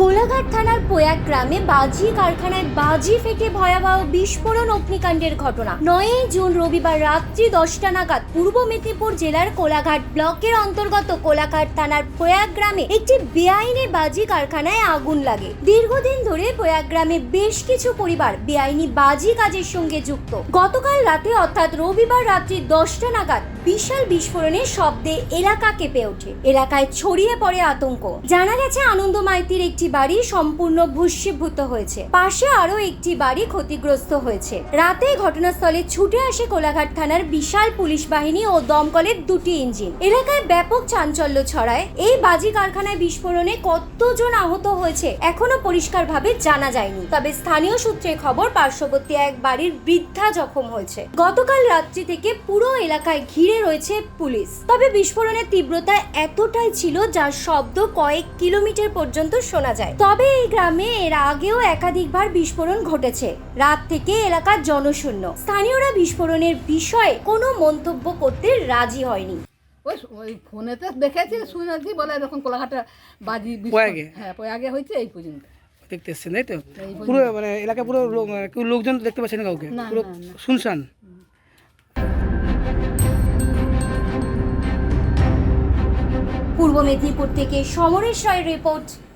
কোলাঘাট থানার পোয়াক গ্রামে বাজি কারখানায় বাজি ফেটে ভয়াবহ বিস্ফোরণ অগ্নিকাণ্ডের ঘটনা। নয়ই জুন রবিবার রাত্রি দশটা নাগাদ পূর্ব মেদিনীপুর জেলার কোলাঘাট ব্লকের অন্তর্গত কোলাঘাট থানার পোয়াক গ্রামে একটি বেআইনি বাজি কারখানায় আগুন লাগে। দীর্ঘদিন ধরে পোয়াক গ্রামে বেশ কিছু পরিবার বেআইনি বাজি কাজের সঙ্গে যুক্ত। গতকাল রাতে অর্থাৎ রবিবার রাত্রি দশটা নাগাদ বিশাল বিস্ফোরণের শব্দে এলাকা কেঁপে ওঠে। এলাকায় ছড়িয়ে পড়ে আতঙ্ক। জানা গেছে আনন্দ মাইতির একটি বাড়ি সম্পূর্ণ ভূষীভূত হয়েছে। পাশে আরও একটি বাড়ি ক্ষতিগ্রস্ত হয়েছে। রাতে ঘটনাস্থলে ছুটে আসে কোলাঘাট থানার বিশাল পুলিশ বাহিনী ও দমকলের দুটি ইঞ্জিন। এলাকায় ব্যাপক চাঞ্চল্য ছড়ায়। এই বাজি কারখানায় বিস্ফোরণে কতজন আহত হয়েছে এখনও পরিষ্কারভাবে জানা যায়নি। তবে স্থানীয় সূত্রে খবর, পার্শ্ববর্তী এক বাড়ির বৃদ্ধা জখম হয়েছে। গতকাল রাত্রি থেকে পুরো এলাকায় ঘিরে রয়েছে পুলিশ। তবে বিস্ফোরণের তীব্রতা এতটাই ছিল যার শব্দ কয়েক কিলোমিটার পর্যন্ত শোনা যায়। তবে এই গ্রামে এর আগেও একাধিকবার বিস্ফোরণ ঘটেছে। রাত থেকে এলাকার জনশূন্য। স্থানীয়রা বিস্ফোরণের বিষয়ে কোনো মন্তব্য করতে রাজি হয়নি। ওই ওই ফোনেতে দেখেছি শুনেছি বলে এরকম কোলাঘাটে বাজি প্রয়াগে? হ্যাঁ প্রয়াগে হয়েছে এই পর্যন্ত। দেখতে এসছেন তাই তো? পুরো মানে এলাকা পুরো লোক কেউ লোকজন দেখতে পাচ্ছেন না কাউকে? না, পুরো। শুনশান। পূর্ব মেদিনীপুর থেকে সমরেশ রায়ের report